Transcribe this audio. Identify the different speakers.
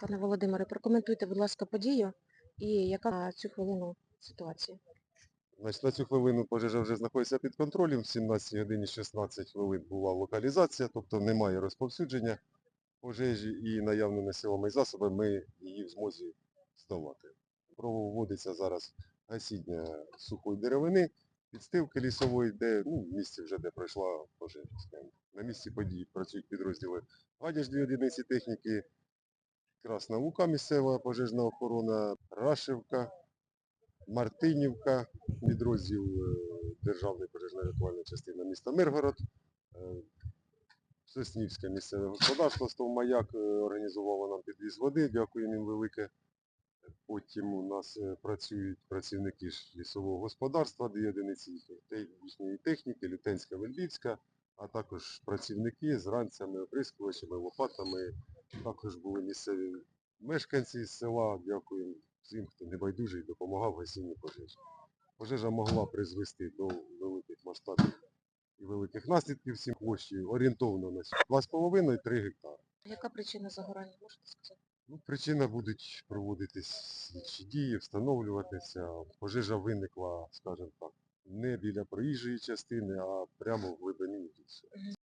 Speaker 1: Пане Володимире, прокоментуйте, будь ласка, подію і яка на цю хвилину ситуація?
Speaker 2: Значить, на цю хвилину пожежа вже знаходиться під контролем. В 17 годині 16 хвилин була локалізація, тобто немає розповсюдження пожежі і наявними силами і засобами ми її в змозі здолати. Проводиться зараз гасіння сухої деревини, підстилки лісової, де ну, в місці вже де пройшла пожежа. На місці подій працюють підрозділи гадяж дві одиниці техніки, Красна Лука місцева пожежна охорона, Рашівка, Мартинівка, підрозділ е, Державної пожежно-рятувальної частини міста Миргород, е, Соснівське місцеве господарство, Стовмаяк е, організувало нам підвіз води, дякуємо їм велике. Потім у нас працюють працівники лісового господарства, дві одиниці їхньої техніки, Лютенська, Вельбівська, а також працівники з ранцями, оприскувачами, лопатами. Також були місцеві мешканці з села, дякуємо всім, хто небайдужий, допомагав гасінні пожежі. Пожежа могла призвести до великих масштабів і великих наслідків всім площі, орієнтовно на 2,5-3 гектари.
Speaker 1: Яка причина загорання, можете сказати?
Speaker 2: Ну, причина будуть проводитись слідчі дії, встановлюватися. Пожежа виникла, скажімо так, не біля проїжджої частини, а прямо в глибині лісу.